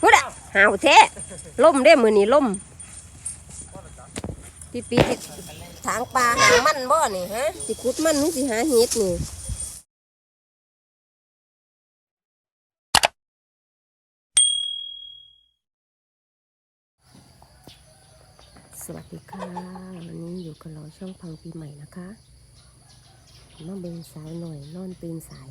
พุดอะหาวแท้ล่มได้มือนี้ล่มพี่ปีสิทางปลาหามันบ่นี่ฮะสิขุดมันหรือสิหาเห็ดนี่สวัสดีค่ะ วันนี้อยู่กับเราช่องพังปีใหม่นะคะมาเบิ่งสาวหน่อยนอนตื่นสาย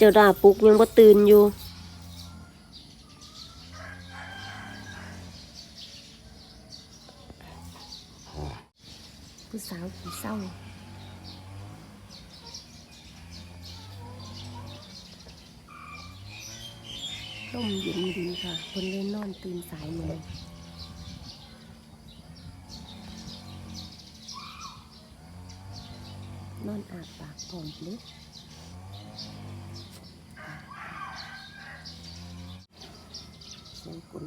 เจ้าดาปลุกยังบ่ตื่นอยู่ ผู้สาวผีเศร้าต้มเย็นดีค่ะ คนเล่นนอนตื่นสายมือนอนอาบปากผอมเลย เสียง กุน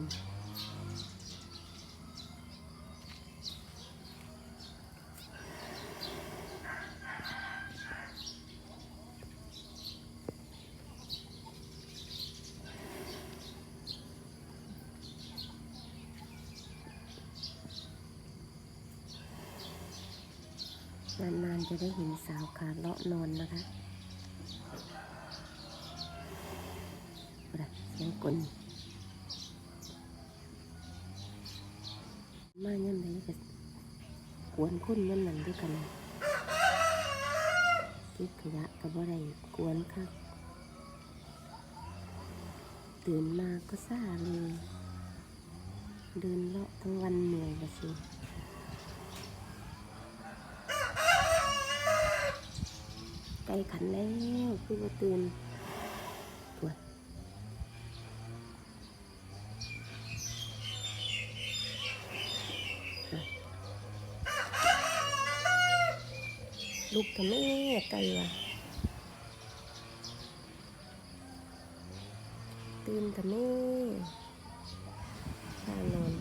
นานๆจะได้เห็นสาวขาเลาะนอนนะคะเสียงกุน มาย่ำไหนก็กวนคนย่ำนั้นด้วยกันเก็บขยะกับอะไรกวนครับตื่นมาก็ซ่าเลยเดินเลาะทั้งวันเหนื่อยละสิไก่ขันแล้วคือว่าตื่น ลูกทำไมไกลวะตื่นทำไมข้านอน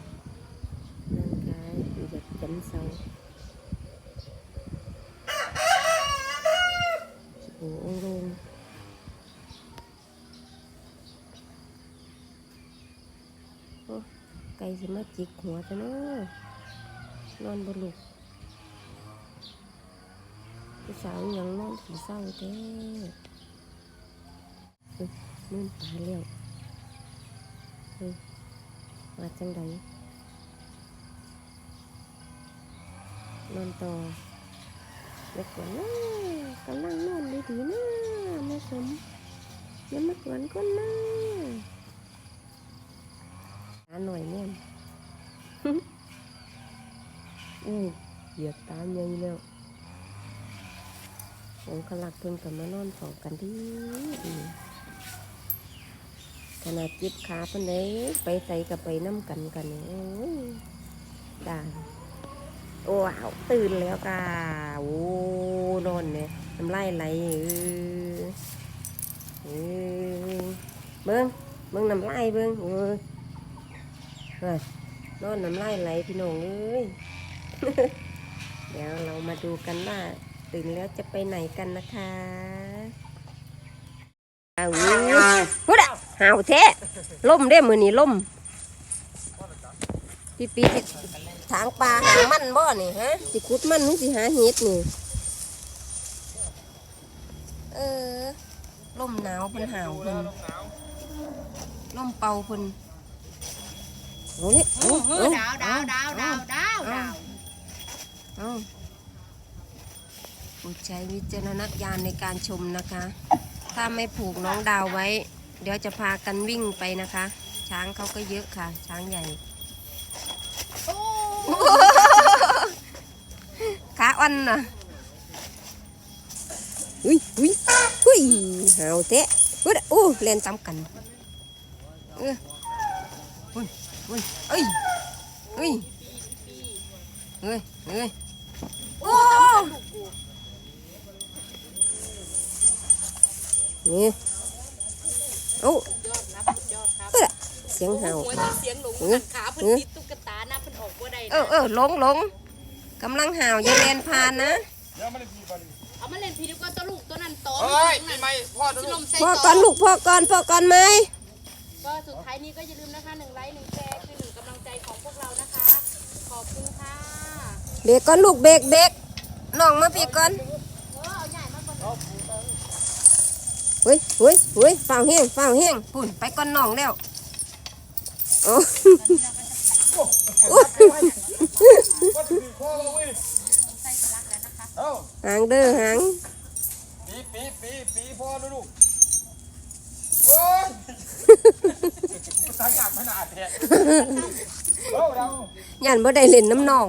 ร่างกายอยู่แบบจำเศร้าโอ้โหไก่สิมาจิกหัวจะเนาะนอนบนลูก ผู้สาวยังนอนผีเศร้าเอ้ยนู่นตายแล้วเฮ้ยมาจังใดนอนต่อเด็กกว่านะกำลังนอนดีๆนะแม่สมอยังมากวนก้นนะตาหน่อยเนี่ยอุ้เหยียบตาใหญ่ แล้วผมกลักเพิ่นกับมานอนสองกันที่ดีขนาดจิบขาเพิ่นเลยไปใส่กับไปน้ำกันกันเนี่ยโอ้ยได้โอ้ว้าวตื่นแล้วก่าโอ้นอนเนี่ยน้ำลายไหลเออเออเบิ้งเบิ้งน้ำลายเบิ้งเออเฮ้ยนอนน้ำลายไหลพี่น้องเอ้ยเดี๋ยวเรามาดูกันว่า ตื่นแล้วจะไปไหนกันนะคะอ้าวพุดอะหาวแท้ล่มได้มือนี้ล่มพี่ปีสิทางปลาหามันบ่นี่ฮะสิขุดมันหรือสิหาเห็ดนี่เออล่มหนาวเพิ่นหาวเพิ่นล่มเป่าเพิ่นเอาเนี่ยเอาเอาดาวดาวดาวดาวดาวดาวเอา โปรดใช้วิจารณญาณในการชมนะคะ ถ้าไม่ผูกน้องดาวไว้ เดี๋ยวจะพากันวิ่งไปนะคะ ช้างเขาก็เยอะค่ะ ช้างใหญ่โอ้ขาอ่อนน่ะอุ้ยอุ้ยอุ้ยหาวเตะอุ้ยโอ้เล่นตามกันเอออุ้ยอุ้ยเอ้ยเอ้ยเอ้ยเอ้ยโอ้ นี่เอ้ายอดครับสุดยอดครับเอ้ยเสียงหาวหัวที่เสียงหลงเออหันขาเพิ่นเออติดตุ๊กตาหน้าเพิ่นออกบ่ได้เออนะเออลงลงกำลังหาวอย่าเล่นผ่านนะเอามาเล่นพีดีกว่าตัวลูกตัวนั้นโตเฮ้ยปีใหม่พ่อดูสิลูลกมใส่พ่อต่ก่อนลูกพ่อก่อนพ่อก่อนไหมก็สุดท้ายนี้ก็อย่าลืมนะคะหนึ่งไลค์หนึ่งแชร์คือหนึ่งกำลังใจของพวกเรานะคะ ขอบคุณค่ะ เบรกก่อนลูกเบรกเบรกน้องมาพี่ก่อน เออเอาใหญ่มากกว่านี้ เฮ้ยเฮ้ยเฮ้ยฝ้าวแห้งฝ้าวแห้งปุ่นไปก่อนน้องแล้วโอ้ว่าถือพ่อเว้ยใส่กระลักแล้วนะคะเอ้าหางเด้อหางปีปีปีปีพ่อดูลูกโอ้ยตั้งกากขนาดแท้เอ้าเรายันบ่ได้เล่นน้ำน้อง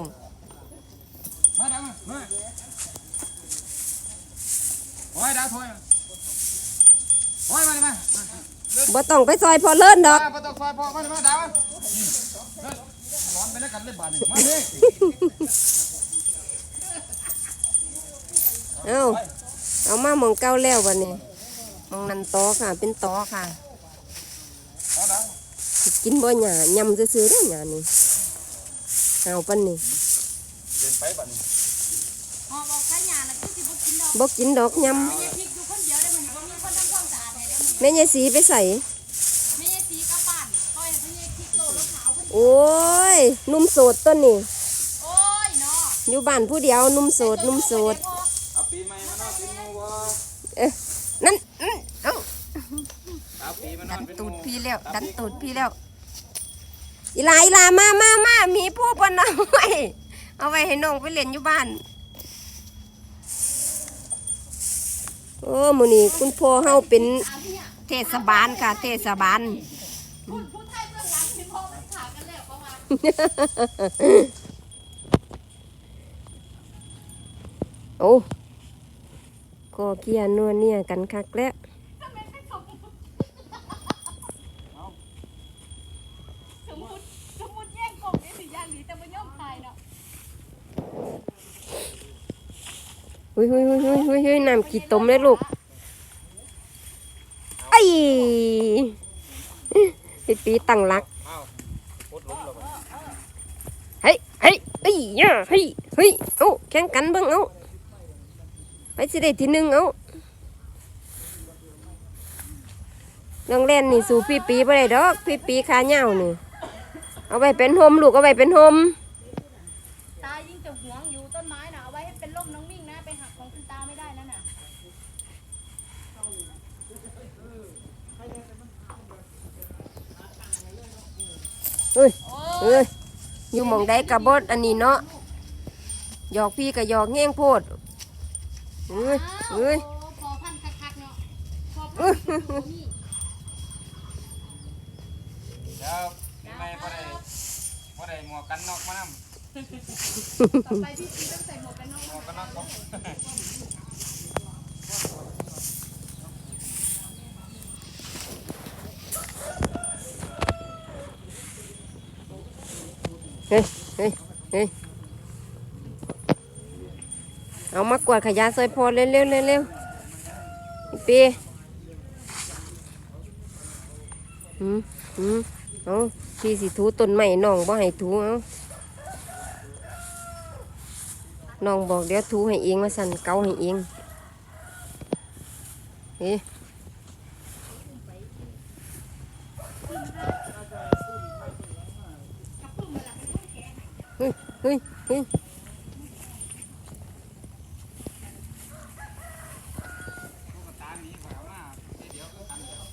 มาดังมาโอ้ยดาวถอย มามาบ่ต้องไปซอยพอเลิ่นดอกมาประตูไฟพ่อมาเลยมาดาวร้อนไปแล้วกันเลยบาดนี่มาเลยเอาเอามาหมองเก้าแล้ววันนี้มองนันตอค่ะ เป็นตอค่ะ กินบ่หยายำซื่อๆเด้หยานี่เอาปันนี่เดินไปบาดนี่หอบออกใช้ยาแล้วคือสิบ่กินดอกบ่กินดอกยไแม่ยายสีไปใส่ไม่ใช่สีกลับบ้านปล่อยให้เพิ่นยายพริกโตแล้วขาวเพิ่นโอ้ยหนุ่มโสดต้นนี่โอ้ยเนาะอยู่บ้านผู้เดียวหนุ่มโสดหนุ่มโสด เอาปีใหม่มานอนเป็นหมูบ่เอ๊ะนั่นอื้อเอ้าเอาปีมานดัอนนเป็นหตูมูดพี่แล้วดันตูดพี่แล้วอีหลาอีหลามามามามีผู้ปนเอาไว้เอาไว้ให้น้องไปเล่นอยู่บ้าน โอ้มือนี้คุณพ่อเฮาเป็นเทศบาลค่ะ เทศบาลพูดพูดไทยเบื้องหลังที่พ่อมันขากันแล้วเพราะว่าโอ้ก็เกียร์นัวเนี่ยกันคักแล้ว สมมุติสมมุติแย่งกบนี่สิย่างดีแต่บ่ยอมตายเนาะ เฮ้ยเฮ้ยเฮ้ยเฮ้ยเฮ้ยน้ำขี้ต้มเลยลูกไอ้พี่ปีตั้งหลักเฮ้ยเฮ้ยเอ้ยย่าเฮ้ยเฮ้ยเอาแข่งกันบิ่งเอาไปสิได้ทีหนึ่งเอาน้องเล่นนี่สู่พี่ปีบ่ได้ดอก พี่ปีขาเหย้านี่เอาไปเป็นโฮมลูกเอาไปเป็นโฮม ตายิ่งจะหวงอยู่ต้นไม้น่ะเอาไว้ให้เป็นร่มน้องมิ่งนะไปหักของคุณตาไม่ได้นั่นน่ะ เฮ้ยโอ้เอ้ยอยู่หมองใดกับบดอันนี้เนาะหยอกพี่กับหยอกแง่งโพดเอ้ยเอ้ยโพอพันคักๆเนาะพอพันคักๆนี่เดี๋ยวปีใหม่บ่ได้บ่ได้หมวกกันน็อกมานำต่อไปพี่ปีต้องใส่หมวกกันน็อกหมวกกันน็อก เฮ้ยเฮ้ยเฮ้ยเอามากวาดขยะซอยพอเร็วเร็วเร็วเร็วปีหืมหืมเอาพี่สิถูต้นไม้น้องบ่ให้ถูเอาน้องบอกเดี๋ยวถูให้เองมาสั่นเกาให้เอง เฮ้ยเฮ้ยเฮ้ย ตาหนีไปเอามาเดี๋ยวก็ทันเดี๋ยว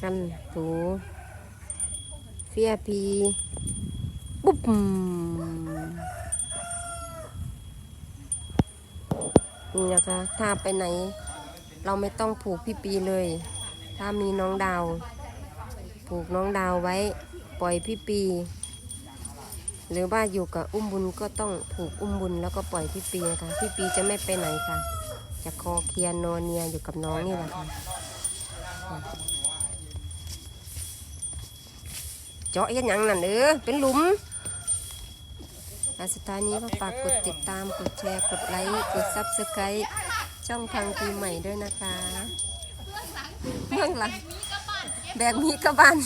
กันถูเฟียพีปุ๊บนี่นะคะ ถ้าไปไหน เราไม่ต้องผูกพี่ปีเลย ถ้ามีน้องดาว ผูกน้องดาวไว้ ปล่อยพี่ปี หรือว่าอยู่กับอุ้มบุญก็ต้องผูกอุ้มบุญแล้วก็ปล่อยพี่ปีนะคะพี่ปีจะไม่ไปไหนค่ะ จะคอเคลียนอนเนียอยู่กับน้องนี่แหละค่ะ เจาะเห็นยังนั่นเออเป็นหลุมอาสุดท้ายนี้ก็ฝากกดติดตาม กดแชร์ กดไลค์ กดซับสไครต์ช่องทางปีใหม่ด้วยนะคะเบื้องหลังแบกมีกระบาน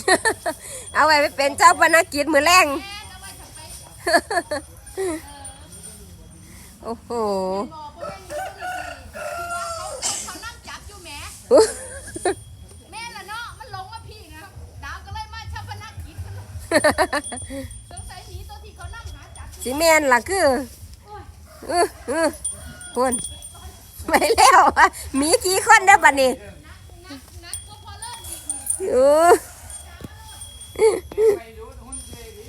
เอาไว้ไปเป็นเจ้าพนักกิจมือแรง โอ้โห เขานั่งจับอยู่แหมแม่ละเนาะมันลงมาพี่นะดาวก็เลยมาชับพนักกิจ สงสัยหนีตัวที่เขานั่งหาจับสิแมนล่ะคือเออเออคุณไปแล้วหมีกี่คนได้อบัดนี้นักนักก็พอเลิกอีกเออไปดูหุ่นเจดี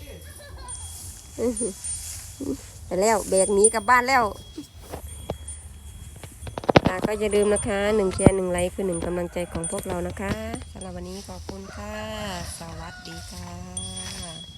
ไปแล้วแบกหมีกลับบ้านแล้วอะ ก็อย่าลืมนะคะหนึ่งแชร์หนึ่งไลค์คือหนึ่งกำลังใจของพวกเรานะคะสำหรับวันนี้ขอบคุณค่ะ สวัสดีค่ะ